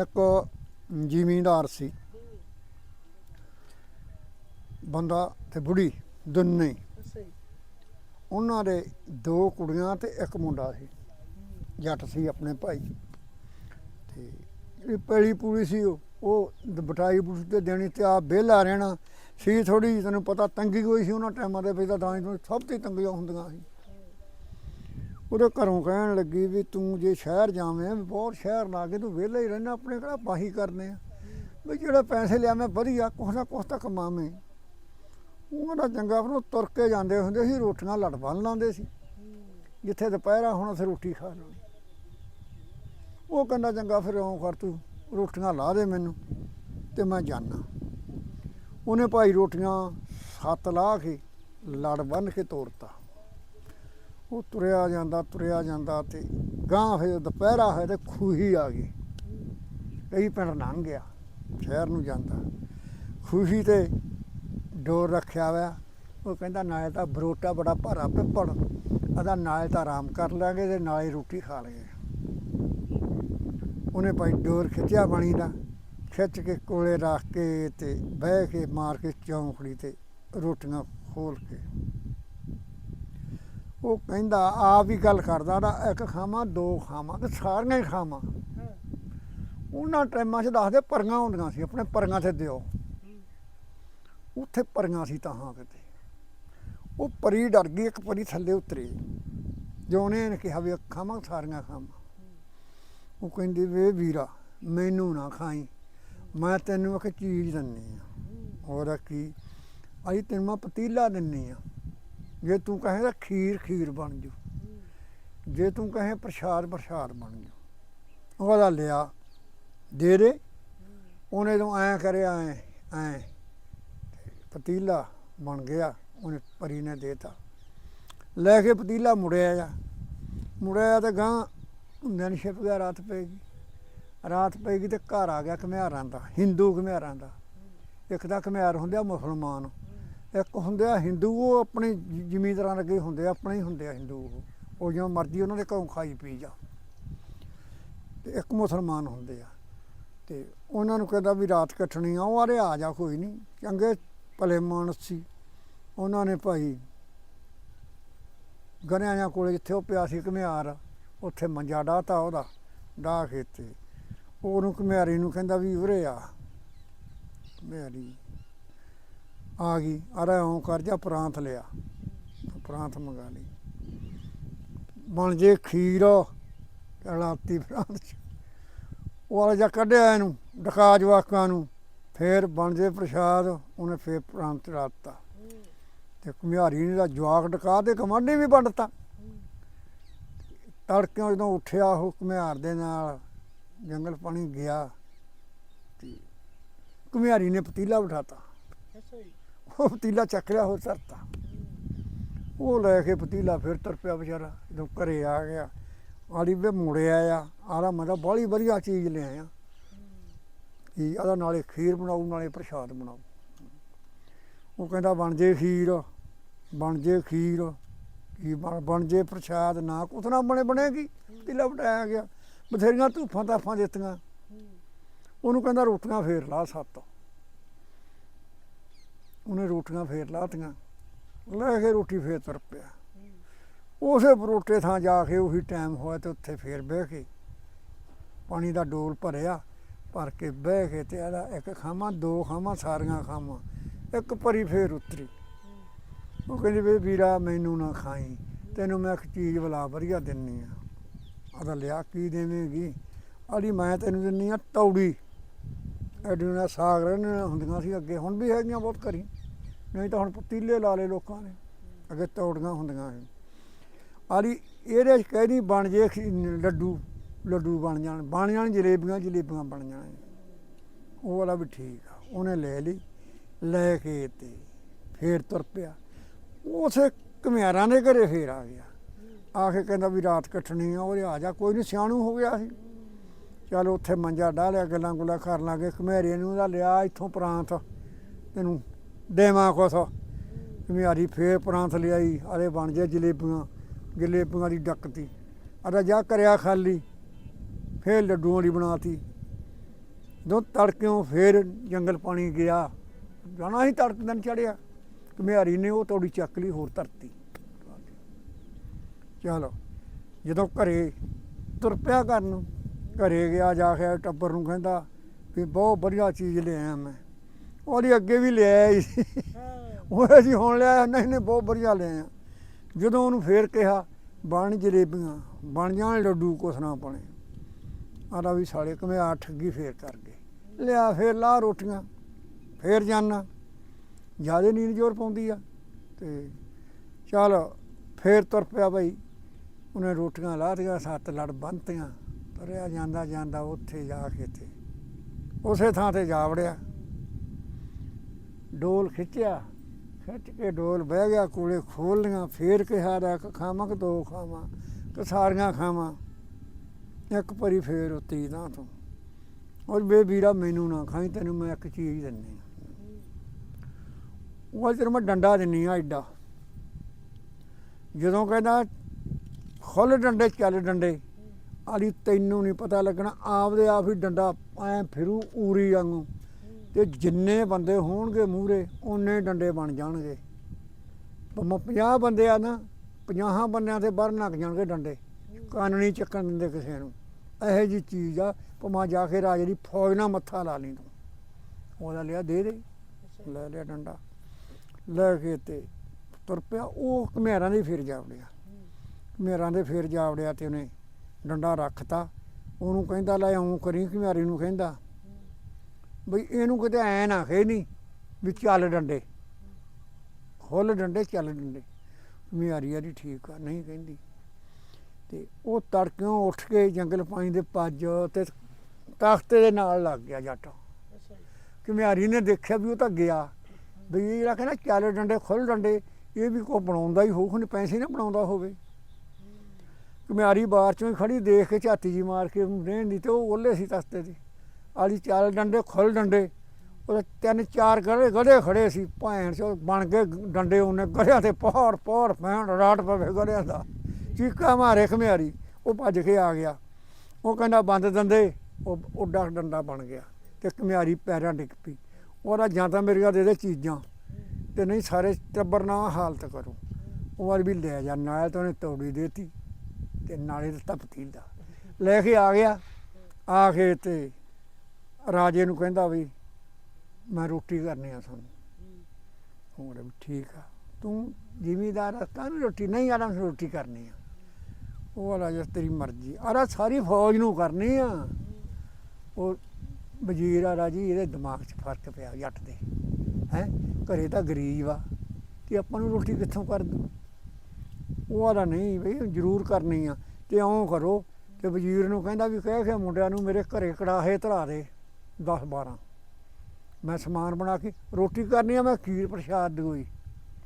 ਇੱਕ ਜ਼ਿਮੀਂਦਾਰ ਸੀ। ਬੰਦਾ ਤੇ ਬੁੜੀ ਦੋਨੇ। ਉਹਨਾਂ ਦੇ ਦੋ ਕੁੜੀਆਂ ਤੇ ਇੱਕ ਮੁੰਡਾ ਸੀ। ਜੱਟ ਸੀ ਆਪਣੇ ਭਾਈ। ਤੇ ਜਿਹੜੀ ਪੈਲੀ ਪੂਰੀ ਸੀ, ਉਹ ਉਹ ਦ- ਬਟਾਈ ਬੁਟ ਤੇ ਦੇਣੀ ਤੇ ਆ ਵਿਹਲਾ ਰਹਿਣਾ ਸੀ ਥੋੜੀ ਤੈਨੂੰ ਪਤਾ ਤੰਗੀ ਹੋਈ ਸੀ ਉਹਨਾਂ ਟਾਈਮਾਂ ਦੇ ਵਿੱਚ ਤਾਂ ਤਾਂ ਹੀ ਸਭ ਤੋਂ ਤੰਗੀਆਂ ਹੁੰਦੀਆਂ ਸੀ। ਉਹਦੇ ਘਰੋਂ ਕਹਿਣ ਲੱਗੀ ਵੀ ਤੂੰ ਜੇ ਸ਼ਹਿਰ ਜਾਵੇਂ ਬਹੁਤ ਸ਼ਹਿਰ ਲਾ ਕੇ ਤੂੰ ਵਿਹਲਾ ਹੀ ਰਹਿਣਾ, ਆਪਣੇ ਕਿਹੜਾ ਬਾਹੀ ਕਰਨੇ ਆ? ਵੀ ਜਿਹੜਾ ਪੈਸੇ ਲਿਆ ਮੈਂ ਵਧੀਆ, ਕੁਛ ਨਾ ਕੁਛ ਤਾਂ ਕਮਾਵੇਂ। ਉਹਨਾਂ ਦਾ ਚੰਗਾ ਫਿਰ ਉਹ ਤੁਰ ਕੇ ਜਾਂਦੇ ਹੁੰਦੇ ਸੀ, ਰੋਟੀਆਂ ਲੜ ਬੰਨ ਲਾਉਂਦੇ ਸੀ। ਜਿੱਥੇ ਦੁਪਹਿਰਾ ਹੋਣਾ ਅਸੀਂ ਰੋਟੀ ਖਾ ਲੈਣੀ ਉਹ ਕਹਿੰਦਾ, ਚੰਗਾ, ਫਿਰ ਇਉਂ ਕਰ ਤੂੰ, ਰੋਟੀਆਂ ਲਾ ਦੇ ਮੈਨੂੰ ਤੇ ਮੈਂ ਜਾਣਾ ਉਹਨੇ ਭਾਈ ਰੋਟੀਆਂ ਸੱਤ ਲਾ ਕੇ ਲੜ ਬੰਨ ਕੇ ਤੋਰਤਾ। ਉਹ ਤੁਰਿਆ ਜਾਂਦਾ ਤੁਰਿਆ ਜਾਂਦਾ ਤੇ ਗਾਂ ਫਿਰ ਦੁਪਹਿਰਾ ਹੋਇਆ ਤੇ ਖੂਹੀ ਆ ਗਈ। ਕਈ ਪਿੰਡ ਲੰਘ ਗਿਆ, ਸ਼ਹਿਰ ਨੂੰ ਜਾਂਦਾ। ਖੂਹੀ ਤੇ ਡੋਰ ਰੱਖਿਆ ਹੋਇਆ, ਉਹ ਕਹਿੰਦਾ ਨਾਲੇ ਤਾਂ ਬਰੋਟਾ ਬੜਾ ਭਾਰਾ ਪਿੱਪੜ ਆਦਾ ਨਾਲੇ ਤਾਂ ਆਰਾਮ ਕਰ ਲਾਂਗੇ ਤੇ ਨਾਲੇ ਰੋਟੀ ਖਾ ਲਾਂਗੇ ਉਹਨੇ ਭਾਈ ਡੋਰ ਖਿੱਚਿਆ ਪਾਣੀ ਦਾ, ਖਿੱਚ ਕੇ ਕੋਲੇ ਰੱਖ ਕੇ ਤੇ ਬਹਿ ਕੇ ਮਾਰ ਕੇ ਚੌਂਕੜੀ ਤੇ ਰੋਟੀਆਂ ਖੋਲ ਕੇ ਉਹ ਕਹਿੰਦਾ, ਆਪ ਹੀ ਗੱਲ ਕਰਦਾ ਦਾ ਇੱਕ ਖਾਵਾਂ, ਦੋ ਖਾਵਾਂ, ਤੇ ਸਾਰੀਆਂ ਹੀ ਖਾਵਾਂ। ਉਹਨਾਂ ਟਾਈਮਾਂ 'ਚ ਦੱਸਦੇ ਪਰੀਆਂ ਹੁੰਦੀਆਂ ਸੀ, ਆਪਣੇ ਪਰੀਆਂ ਤੇ ਦਿਓ। ਉੱਥੇ ਪਰੀਆਂ ਸੀ ਤਾਂ ਹਾਂ ਕਿਤੇ। ਉਹ ਪਰੀ ਡਰ ਗਈ, ਇੱਕ ਪਰੀ ਥੱਲੇ ਉਤਰੀ। ਜੋ ਉਹਨੇ ਕਿਹਾ ਵੀ ਖਾਵਾਂ, ਸਾਰੀਆਂ ਖਾਵਾਂ। ਉਹ ਕਹਿੰਦੀ, ਵੇ ਵੀਰਾ, ਮੈਨੂੰ ਨਾ ਖਾਈ। ਮੈਂ ਤੈਨੂੰ ਇੱਕ ਚੀਜ਼ ਦਿੰਨੀ ਆ। ਉਹਦਾ ਕੀ? ਅਸੀਂ ਤੈਨੂੰ ਮੈਂ ਪਤੀਲਾ ਦਿੰਨੀ ਆ। ਜੇ ਤੂੰ ਕਹੇ ਕਹੇਗਾ ਖੀਰ ਖੀਰ ਬਣ ਜੂ। ਜੇ ਤੂੰ ਕਹੇ ਪ੍ਰਸ਼ਾਦ ਪ੍ਰਸ਼ਾਦ ਬਣ ਜੂ। ਉਹਦਾ ਲਿਆ, ਦੇ ਦੇ। ਉਹਨੇ ਤੋਂ ਐ ਕਰਿਆ, ਐ ਐ ਪਤੀਲਾ ਬਣ ਗਿਆ, ਉਹਨੇ ਪਰੀ ਨੇ ਦੇਤਾ ਲੈ ਕੇ ਪਤੀਲਾ ਮੁੜਿਆ ਜਾ ਮੁੜਿਆ ਤੇ ਗਾਂ ਹੁੰਦਿਆਂ ਨੂੰ ਛਿਪ ਗਿਆ, ਰਾਤ ਪੈ ਰਾਤ ਪੈ ਗਈ ਤੇ ਘਰ ਆ ਗਿਆ ਘਮਿਆਰਾਂ ਦਾ, ਹਿੰਦੂ ਘਮਿਆਰਾਂ ਦਾ। ਇੱਕ ਤਾਂ ਘਮਿਆਰ ਹੁੰਦੇ ਆ ਮੁਸਲਮਾਨ। ਇੱਕ ਹੁੰਦੇ ਆ ਹਿੰਦੂ ਉਹ ਆਪਣੇ ਜ- ਲੱਗੇ ਹੁੰਦੇ ਆ, ਆਪਣੇ ਹੀ ਹੁੰਦੇ ਆ ਹਿੰਦੂ ਉਹ। ਉਹ ਜਿਵੇਂ ਮਰਜ਼ੀ ਉਹਨਾਂ ਦੇ ਘਰੋਂ ਖਾਈ ਪੀ ਜਾ ਤੇ ਇੱਕ ਮੁਸਲਮਾਨ ਹੁੰਦੇ ਆ। ਤੇ ਉਹਨਾਂ ਨੂੰ ਕਹਿੰਦਾ ਵੀ ਰਾਤ ਕੱਟਣੀ ਆ, ਉਹ ਆਰੇ ਆ ਜਾ, ਕੋਈ ਨਹੀਂ। ਚੰਗੇ ਭਲੇ ਮਾਨਸ। ਸੀ ਉਹਨਾਂ ਨੇ ਭਾਈ ਗਨਿਆਂ ਕੋਲੇ ਜਿੱਥੇ ਉਹ ਪਿਆ ਸੀ ਘਮਿਆਰ ਉੱਥੇ ਮੰਜਾ ਡਾਤਾ ਉਹਦਾ, ਡਾਹ ਕੇ ਤੇ ਉਹਨੂੰ ਘਮਿਆਰੀ ਨੂੰ ਕਹਿੰਦਾ ਵੀ ਉਰੇ ਆ। ਘਮਿਆਰੀ ਆ ਗਈ, ਅਰੇ ਓਂ ਕਰ ਜਾ, ਪ੍ਰਾਂਤ ਲਿਆ। ਪ੍ਰਾਂਤ ਮੰਗਾ ਲਈ। ਬਣ ਜੇ ਖੀਰ ਕਲਾਤੀ ਪ੍ਰਾਂਤ ਚ। ਉਹ ਵਾਲਾ ਜਾ ਕੱਢਿਆ ਇਹਨੂੰ ਡਕਾ ਜਵਾਕਾਂ ਨੂੰ। ਫੇਰ ਬਣ ਜੇ ਪ੍ਰਸ਼ਾਦ, ਉਹਨੇ ਫੇਰ ਪ੍ਰਾਂਤ ਰਾਤਾ ਤੇ ਘੁਮਿਆਰੀ ਨੇ ਦਾ ਜਵਾਕ ਡਕਾ ਤੇ ਕਮਾਂਡੀ ਵੀ ਵੰਡਤਾ ਤੜਕਿਆਂ ਜਦੋਂ ਉੱਠਿਆ ਉਹ ਘੁਮਿਆਰ ਦੇ ਨਾਲ, ਜੰਗਲ ਪਾਣੀ ਗਿਆ ਤੇ ਘੁਮਿਆਰੀ ਨੇ ਪਤੀਲਾ ਬਿਠਾਤਾ। ਅੱਛਾ ਜੀ। ਉਹ ਪਤੀਲਾ ਚੱਕ ਲਿਆ ਹੋਰ ਸਰਤਾ ਉਹ ਲੈ ਕੇ ਪਤੀਲਾ ਫਿਰ ਤੁਰ ਪਿਆ ਵਿਚਾਰਾ, ਜਦੋਂ ਘਰੇ ਆ ਗਿਆ। ਆਲੀ ਵੇ ਮੁੜਿਆ ਆ ਆਰਾ ਮੈਂ ਬੜੀ ਵਧੀਆ ਚੀਜ਼ ਲਿਆਇਆ ਕਿ ਆਦਾ ਨਾਲੇ ਖੀਰ ਬਣਾਉ ਨਾਲੇ ਪ੍ਰਸ਼ਾਦ ਬਣਾਉ ਉਹ ਕਹਿੰਦਾ ਬਣ ਜੇ ਖੀਰ, ਬਣ ਜੇ ਖੀਰ ਕੀ ਬਣ ਬਣ ਜੇ ਪ੍ਰਸ਼ਾਦ ਨਾ ਕੁਛ ਨਾ ਬਣੇ ਬਣੇਗੀ, ਪਤੀਲਾ ਬਣਾਇਆ ਗਿਆ। ਬਥੇਰੀਆਂ ਧੂਫਾਂ ਤਾਫਾਂ ਦਿੱਤੀਆਂ। ਉਹਨੂੰ ਕਹਿੰਦਾ ਰੋਟੀਆਂ ਫੇਰ ਲਾ ਸੱਤ। ਉਹਨੇ ਰੋਟੀਆਂ ਫੇਰ ਲਾਤੀਆਂ। ਲੈ ਕੇ ਰੋਟੀ ਫੇਰ ਤੁਰ ਪਿਆ। ਉਸੇ ਪਰੋਟੇ ਥਾਂ ਜਾ ਕੇ ਉਹੀ ਟਾਈਮ ਹੋਇਆ ਤੇ ਉੱਥੇ ਫੇਰ ਬਹਿ ਕੇ ਪਾਣੀ ਦਾ ਡੋਲ ਭਰਿਆ, ਭਰ ਕੇ ਬਹਿ ਕੇ ਤੇ ਆਦਾ ਇੱਕ ਖਾਵਾਂ, ਦੋ ਖਾਵਾਂ, ਸਾਰੀਆਂ ਖਾਵਾਂ, ਇੱਕ ਪਰੀ ਫੇਰ ਉਤਰੀ। ਉਹ ਕਹਿੰਦੀ ਵੇ ਵੀਰਾ ਮੈਨੂੰ ਨਾ ਖਾਈ, ਤੈਨੂੰ ਮੈਂ ਇੱਕ ਚੀਜ਼ ਬਲਾ ਵਧੀਆ ਦਿੰਨੀ ਆ। ਆਦਾ ਲਿਆ, ਕੀ ਦੇਵੇਂਗੀ? ਆੜੀ ਮੈਂ ਤੈਨੂੰ ਦਿੰਨੀ ਆ ਤੌੜੀ। ਐਡੀਆਂ ਸਾਗ ਰਹਿਣ ਹੁੰਦੀਆਂ ਸੀ, ਅੱਗੇ ਹੁਣ ਵੀ ਹੈਗੀਆਂ ਬਹੁਤ ਘਰੀ। ਨਹੀਂ ਤਾਂ ਹੁਣ ਪਤੀਲੇ ਲਾ ਲਏ ਲੋਕਾਂ ਨੇ, ਅੱਗੇ ਤੌੜੀਆਂ ਹੁੰਦੀਆਂ ਸੀ। ਆਲੀ ਇਹਦੇ ਚ ਕਹਿੰਦੀ ਬਣ ਜੇ ਲੱਡੂ ਲੱਡੂ ਬਣ ਜਾਣ ਬਣ ਜਾਣ ਜਲੇਬੀਆਂ ਜਲੇਬੀਆਂ ਬਣ ਜਾਣ। ਉਹ ਵਾਲਾ ਵੀ ਠੀਕ ਆ, ਉਹਨੇ ਲੈ ਲਈ, ਲੈ ਕੇ ਤੇ ਫੇਰ ਤੁਰ ਪਿਆ। ਉਸੇ ਘਮਿਆਰਾਂ ਦੇ ਘਰੇ ਫੇਰ ਆ ਗਿਆ। ਆ ਕੇ ਕਹਿੰਦਾ ਵੀ ਰਾਤ ਕੱਟਣੀ ਆ, ਉਹ ਆ ਜਾ, ਕੋਈ ਨਹੀਂ ਸਿਆਣੂ ਹੋ ਗਿਆ ਸੀ। ਚਲ ਉੱਥੇ ਮੰਜਾ ਡਾਹ ਲਿਆ, ਗੱਲਾਂ ਗੁੱਲਾਂ ਕਰ ਲਾਂਗੇ ਘਮੇਰੇ ਨੂੰ ਦਾ ਲਿਆ ਇੱਥੋਂ ਪ੍ਰਾਂਤ, ਤੈਨੂੰ ਦੇਵਾਂ ਕੁਛ। ਘਮਿਆਰੀ ਫੇਰ ਪ੍ਰਾਂਤ ਲਿਆਈ, ਅਰੇ ਬਣ ਜੇ ਜਲੇਬੀਆਂ ਜਲੇਬੀਆਂ ਦੀ ਡੱਕਤੀ ਅਰੇ ਜਾ ਕਰਿਆ ਖਾਲੀ, ਫੇਰ ਲੱਡੂਆਂ ਦੀ ਬਣਾਤੀ। ਜਦੋਂ ਤੜਕਿਓਂ ਫੇਰ ਜੰਗਲ ਪਾਣੀ ਗਿਆ, ਜਾਣਾ ਹੀ ਤੜਕ ਦਿਨ ਚੜਿਆ ਘਮਿਆਰੀ ਨੇ ਉਹ ਤੋੜੀ ਚੱਕ ਲਈ, ਹੋਰ ਧਰਤੀ। ਚਲੋ ਜਦੋਂ ਘਰੇ ਤੁਰ ਪਿਆ ਕਰਨ ਘਰੇ ਗਿਆ ਜਾ ਕੇ ਟੱਬਰ ਨੂੰ ਕਹਿੰਦਾ ਵੀ ਬਹੁਤ ਵਧੀਆ ਚੀਜ਼ ਲਿਆਇਆ ਮੈਂ। ਉਹਦੀ ਅੱਗੇ ਵੀ ਲਿਆਇਆ ਸੀ ਉਹ ਜੀ ਹੁਣ ਲਿਆ ਨਹੀਂ ਨਹੀਂ ਬਹੁਤ ਵਧੀਆ ਲਿਆਇਆ। ਜਦੋਂ ਉਹਨੂੰ ਫੇਰ ਕਿਹਾ ਬਣ ਜਲੇਬੀਆਂ ਬਣ ਜਾਣ ਲੱਡੂ ਕੁਛ ਨਾ ਬਣੇ। ਆਦਾ ਵੀ ਸਾਲੇ ਘੁਮਿਆਰ ਠੱਗੀ ਫੇਰ ਕਰ ਗਏ। ਲਿਆ ਫੇਰ ਲਾ ਰੋਟੀਆਂ ਫੇਰ ਜਾਨਾ। ਜਿਆਦੇ ਨੀਂਦ ਜ਼ੋਰ ਪਾਉਂਦੀ ਆ। ਤੇ ਚੱਲ ਫੇਰ ਤੁਰ ਪਿਆ ਬਈ। ਉਹਨੇ ਰੋਟੀਆਂ ਲਾਹਤੀਆਂ ਸੱਤ ਲੜ ਬੰਨਤੀਆਂ। ਤੁਰਿਆ ਜਾਂਦਾ ਜਾਂਦਾ ਉੱਥੇ ਜਾ ਕੇ ਤੇ ਉਸੇ ਥਾਂ ਤੇ ਜਾ ਵੜਿਆ। ਡੋਲ ਖਿੱਚਿਆ, ਖਿੱਚ ਕੇ ਡੋਲ ਬਹਿ ਗਿਆ ਕੋਲੇ ਖੋਲ ਲੀਆਂ, ਫੇਰ ਕਿਹਾ ਦਾ ਖਾਵਾਂ ਕਿ ਦੋ ਖਾਵਾਂ, ਕਿ ਸਾਰੀਆਂ ਖਾਵਾਂ। ਇੱਕ ਪਰੀ ਫੇਰ ਉੱਤੀ ਨਾ ਤੋਂ। ਉਹ ਬੇ ਵੀਰਾ ਮੈਨੂੰ ਨਾ ਖਾਈ, ਤੈਨੂੰ ਮੈਂ ਇੱਕ ਚੀਜ਼ ਦਿੰਨੀ ਉਹ ਤੇਰੇ ਮੈਂ ਡੰਡਾ ਦਿੰਨੀ ਆ ਐਡਾ। ਜਦੋਂ ਕਹਿੰਦਾ ਖੁੱਲ ਡੰਡੇ, ਚੱਲ ਡੰਡੇ। ਆਲੀ ਤੈਨੂੰ ਨਹੀਂ ਪਤਾ ਲੱਗਣਾ, ਆਪਦੇ ਆਪ ਹੀ ਡੰਡਾ ਐ ਫਿਰੂ ਊਰੀ ਵਾਂਗੂ। ਤੇ ਜਿੰਨੇ ਬੰਦੇ ਹੋਣਗੇ ਮੂਹਰੇ, ਓਨੇ ਡੰਡੇ ਬਣ ਜਾਣਗੇ। ਭਾਵੇਂ 50 ਬੰਦੇ ਆ ਨਾ 50 ਬੰਦਿਆਂ ਤੇ ਬਾਹਰ ਨੱਕ ਜਾਣਗੇ ਡੰਡੇ। ਕੰਨ ਨਹੀਂ ਚੱਕਣ ਦਿੰਦੇ ਕਿਸੇ ਨੂੰ। ਇਹੋ ਜੀ ਚੀਜ਼ ਆ ਭਾਵੇਂ ਜਾ ਕੇ ਰਾਜੇ ਦੀ ਫੌਜ ਨਾਲ ਮੱਥਾ ਲਾ ਲਈ ਤੂੰ। ਉਹਦਾ ਲਿਆ ਦੇ ਦੇ, ਲੈ ਲਿਆ ਡੰਡਾ। ਲੈ ਕੇ ਤੇ ਤੁਰ ਪਿਆ, ਉਹ ਘਮੇਰਾਂ ਦੇ ਫਿਰ ਜਾ ਜਾਵੜਿਆ ਘਮੇਰਾਂ ਦੇ ਫਿਰ ਜਾ ਜਾਵੜਿਆ ਤੇ ਉਹਨੇ ਡੰਡਾ ਰੱਖਤਾ। ਉਹਨੂੰ ਕਹਿੰਦਾ ਲੈ ਆਉਂ ਕਰੀ ਘਮਿਆਰੀ ਨੂੰ ਕਹਿੰਦਾ। ਬਈ ਇਹਨੂੰ ਕਿਤੇ ਐ ਨਾ ਖੇ ਨਹੀਂ ਵੀ ਚੱਲ ਡੰਡੇ। ਖੁੱਲ ਡੰਡੇ ਚੱਲ ਡੰਡੇ। ਘਮਿਆਰੀ ਆਰੀ ਠੀਕ ਆ ਨਹੀਂ ਕਹਿੰਦੀ। ਤੇ ਉਹ ਤੜਕਿਓਂ ਉੱਠ ਕੇ ਜੰਗਲ ਪਾਣੀ ਦੇ ਪੱਜ ਤੇ ਤਖਤੇ ਦੇ ਨਾਲ ਲੱਗ ਗਿਆ ਜੱਟ। ਘਮਿਆਰੀ ਨੇ ਦੇਖਿਆ ਵੀ ਉਹ ਤਾਂ ਗਿਆ। ਵੀ ਇਹ ਜਿਹੜਾ ਕਹਿੰਦਾ ਚੱਲ ਡੰਡੇ ਖੁੱਲ ਡੰਡੇ ਇਹ ਵੀ ਕੋ ਬਣਾਉਂਦਾ ਹੀ ਹੋਊ ਨਹੀਂ ਪੈਸੇ ਨਾ ਬਣਾਉਂਦਾ ਹੋਵੇ। ਘਮਿਆਰੀ ਬਾਹਰ ਚੋਂ ਹੀ ਖੜੀ, ਦੇਖ ਕੇ ਝਾਤੀ ਜੀ ਮਾਰ ਕੇ ਉਹਨੂੰ ਰਹਿਣ ਦੀ ਤੇ ਉਹ ਓਲੇ ਸੀ ਤਸਤੇ ਦੀ ਆਲੀ ਚੱਲ ਡੰਡੇ ਖੁੱਲ ਡੰਡੇ। ਉਹਦੇ ਤਿੰਨ ਚਾਰ ਗੜੇ ਗੜੇ ਖੜੇ ਸੀ, ਭੈਣ ਚੋ ਬਣ ਕੇ ਡੰਡੇ ਉਹਨੇ ਗੜਿਆਂ ਤੇ ਪਹਾੜ ਪਹਾੜ ਫੈਣ ਰਾਟ ਪਵੇ ਗੜਿਆਂ ਦਾ। ਚੀਕਾ ਮਾਰੇ ਘਮਿਆਰੀ ਉਹ ਭੱਜ ਕੇ ਆ ਗਿਆ। ਉਹ ਕਹਿੰਦਾ, ਬੰਦ ਦੰਦੇ। ਉਹ ਉੱਡਾ ਡੰਡਾ ਬਣ ਗਿਆ ਤੇ ਘਮਿਆਰੀ ਪੈਰਾਂ ਡਿੱਗ ਪਈ। ਉਹਦਾ ਜਾਂ ਤਾਂ ਮੇਰੀਆਂ ਦੇ ਦੇ ਚੀਜ਼ਾਂ ਤੇ ਨਹੀਂ, ਸਾਰੇ ਟੱਬਰ ਨਾ ਹਾਲਤ ਕਰੋ। ਉਹ ਵਾਰ ਵੀ ਲੈ ਜਾ, ਨਾਲ ਤਾਂ ਉਹਨੇ ਤੌੜੀ ਦੇਤੀ। ਤੇ ਨਾਲੇ ਦਿੱਤਾ ਪਤੀਲਾ। ਲੈ ਕੇ ਆ ਗਿਆ। ਆ ਕੇ ਤੇ ਰਾਜੇ ਨੂੰ ਕਹਿੰਦਾ ਵੀ ਮੈਂ ਰੋਟੀ ਕਰਨੀ ਆ ਤੁਹਾਨੂੰ। ਹੋਰ ਵੀ ਠੀਕ ਆ। ਤੂੰ ਜ਼ਿਮੀਦਾਰ ਆ, ਤਾਂ ਰੋਟੀ ਨਹੀਂ ਆਰਾਮ ਨਾਲ ਰੋਟੀ ਕਰਨੀ ਆ। ਉਹ ਵਾਲਾ ਜਿਹਾ ਤੇਰੀ ਮਰਜ਼ੀ। ਆਰਾ ਸਾਰੀ ਫੌਜ ਨੂੰ ਕਰਨੀ ਆ। ਉਹ ਵਜ਼ੀਰ ਆ ਰਾਜੀ, ਇਹਦੇ ਦਿਮਾਗ 'ਚ ਫ਼ਰਕ ਪਿਆ ਜੱਟ ਦੇ। ਹੈ? ਘਰੇ ਤਾਂ ਗਰੀਬ ਆ। ਤੇ ਆਪਾਂ ਨੂੰ ਰੋਟੀ ਕਿੱਥੋਂ ਕਰ ਦੂ ਉਹ ਵਾਲਾ ਨਹੀਂ ਬਈ, ਜ਼ਰੂਰ ਕਰਨੀ ਆ। ਤੇ ਇਉਂ ਕਰੋ ਤੇ ਵਜ਼ੀਰ ਨੂੰ ਕਹਿੰਦਾ ਵੀ ਕਹਿ ਕੇ ਮੁੰਡਿਆਂ ਨੂੰ ਮੇਰੇ ਘਰੇ ਕੜਾਹੇ ਧਰਾ ਦੇ 10 12 ਮੈਂ ਸਮਾਨ ਬਣਾ ਕੇ, ਰੋਟੀ ਕਰਨੀ ਆ, ਮੈਂ ਖੀਰ ਪ੍ਰਸ਼ਾਦ ਦੋਈ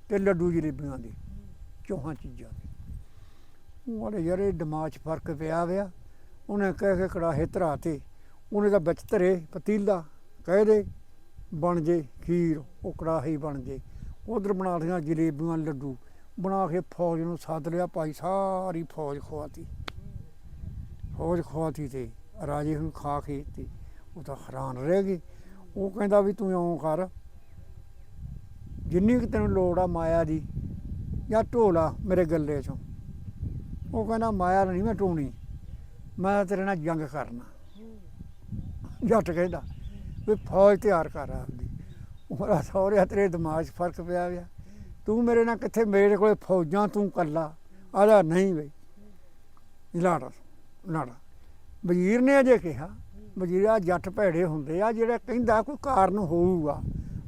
ਤੇ ਲੱਡੂ ਜਲੇਬੀਆਂ ਦੀ, ਚੌਹਾਂ ਚੀਜ਼ਾਂ ਦੀ। ਉਹਦੇ ਵਾਲੇ ਯਾਰ ਦਿਮਾਗ 'ਚ ਫ਼ਰਕ ਪਿਆ ਵਿਆ ਉਹਨੇ ਕਹਿ ਕੇ ਕੜਾਹੇ ਧਰਾਤੇ ਉਹਨੇ ਤਾਂ ਵਿੱਚ ਧਰੇ, ਪਤੀਲਾ, ਕਹਿ ਦੇ, ਬਣ ਜੇ ਖੀਰ, ਉਹ ਕੜਾਹੀ ਬਣ ਜੇ। ਉਧਰ ਬਣਾ ਲਈਆਂ ਜਲੇਬੀਆਂ, ਲੱਡੂ। ਬਣਾ ਕੇ ਫੌਜ ਨੂੰ ਸੱਦ ਲਿਆ ਭਾਈ, ਸਾਰੀ ਫੌਜ ਖਵਾਤੀ। ਫੌਜ ਖਵਾਤੀ ਤੇ ਰਾਜੇ ਨੂੰ ਖਾ ਕੇ ਤੇ ਉਹ ਤਾਂ ਹੈਰਾਨ ਰਹਿ ਗਏ। ਉਹ ਕਹਿੰਦਾ ਵੀ ਤੂੰ ਇਉਂ ਕਰ, ਜਿੰਨੀ ਕਿ ਤੈਨੂੰ ਲੋੜ ਆ ਮਾਇਆ ਦੀ, ਜਾਂ ਢੋਲਾ ਮੇਰੇ ਗੱਲੇ ਚੋਂ। ਉਹ ਕਹਿੰਦਾ, ਮਾਇਆ ਨਹੀਂ ਮੈਂ ਟੋਣੀ, ਮੈਂ ਤੇਰੇ ਨਾਲ ਜੰਗ ਕਰਨਾ। ਜੱਟ ਕਹਿੰਦਾ, ਵੀ ਫੌਜ ਤਿਆਰ ਕਰ ਆਪਦੀ। ਉਹਦਾ ਸਹੁਰਿਆ ਤੇਰੇ ਦਿਮਾਗ 'ਚ ਫ਼ਰਕ ਪਿਆ ਗਿਆ ਤੂੰ ਮੇਰੇ ਨਾਲ ਕਿੱਥੇ, ਮੇਰੇ ਕੋਲੇ ਫੌਜਾਂ ਤੂੰ ਕੱਲਾ ਆਦਾ ਨਹੀਂ ਬਈ। ਲਾੜਾ ਲਾੜਾ। ਵਜ਼ੀਰ ਨੇ ਅਜੇ ਕਿਹਾ, ਵਜ਼ੀਰਾ ਜੱਟ ਭੈੜੇ ਹੁੰਦੇ ਆ, ਜਿਹੜਾ ਕਹਿੰਦਾ ਕੋਈ ਕਾਰਨ ਹੋਊਗਾ।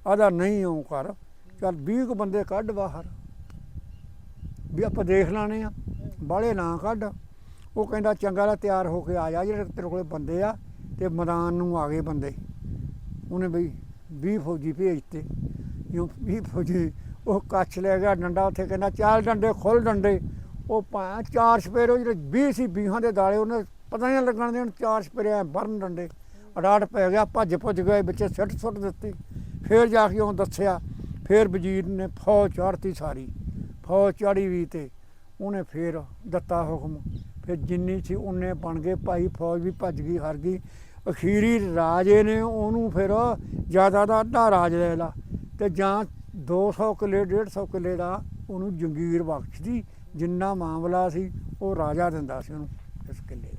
ਆਦਾ ਨਹੀਂ ਉਹ ਕਰ। ਚੱਲ 20 ਕੁ ਬੰਦੇ ਕੱਢ ਬਾਹਰ। ਵੀ ਆਪਾਂ ਦੇਖ ਲਾਣੇ ਆ। ਬਾਹਲੇ ਨਾ ਕੱਢ। ਉਹ ਕਹਿੰਦਾ, ਚੰਗਾ ਲਾ, ਤਿਆਰ ਹੋ ਕੇ ਆ ਜਾ, ਜਿਹੜੇ ਤੇਰੇ ਕੋਲੇ ਬੰਦੇ ਆ, ਤੇ ਮੈਦਾਨ ਨੂੰ ਆ ਗਏ ਬੰਦੇ। ਉਹਨੇ ਬਈ 20 ਫੌਜੀ ਭੇਜਤੇ ਜਿਉਂ 20 ਫੌਜੀ ਉਹ ਕੱਛ ਲੈ ਗਿਆ, ਡੰਡਾ ਉੱਥੇ ਕਹਿੰਦਾ, ਚਾਲ ਡੰਡੇ ਖੁੱਲ ਡੰਡੇ। ਉਹ ਪਾ ਚਾਰ ਸਪੇਰੋ ਜਿਹੜੇ 20 ਸੀ, ਬੀਹਾਂ ਦੇ ਦਾਲੇ, ਉਹਨੇ ਪਤਾ ਨਹੀਂ ਲੱਗਣ ਦੇ ਚਾਰ ਸਪੇਰੇ ਐਂ ਬਰਨ ਡੰਡੇ। ਅਡਾਟ ਪੈ ਗਿਆ, ਭੱਜ ਭੁੱਜ ਗਏ, ਵਿੱਚੇ ਸਿੱਟ ਸੁੱਟ ਦਿੱਤੀ। ਫੇਰ ਜਾ ਕੇ ਉਹ ਦੱਸਿਆ, ਫੇਰ ਵਜ਼ੀਰ ਨੇ ਫੌਜ ਚੜ੍ਹਤੀ ਸਾਰੀ। ਫੌਜ ਚੜੀ ਵੀ ਤੇ ਉਹਨੇ ਫੇਰ ਦਿੱਤਾ ਹੁਕਮ। ਫਿਰ ਜਿੰਨੀ ਸੀ ਉਹਨੇ ਬਣ ਗਏ, ਭਾਈ ਫੌਜ ਵੀ ਭੱਜ ਗਈ, ਹਰ ਗਈ। ਅਖੀਰੀ ਰਾਜੇ ਨੇ ਉਹਨੂੰ ਫਿਰ ਜ਼ਿਆਦਾ ਦਾ ਅੱਧਾ ਰਾਜ ਲੈ ਲਾ। ਤੇ ਜਾਂ 200 ਕਿੱਲੇ 150 ਕਿੱਲੇ ਦਾ ਉਹਨੂੰ ਜੰਗੀਰ ਬਖਸ਼ਦੀ ਜਿੰਨਾ ਮਾਮਲਾ ਸੀ, ਉਹ ਰਾਜਾ ਦਿੰਦਾ ਸੀ ਉਹਨੂੰ ਇਸ ਕਿੱਲੇ ਦਾ।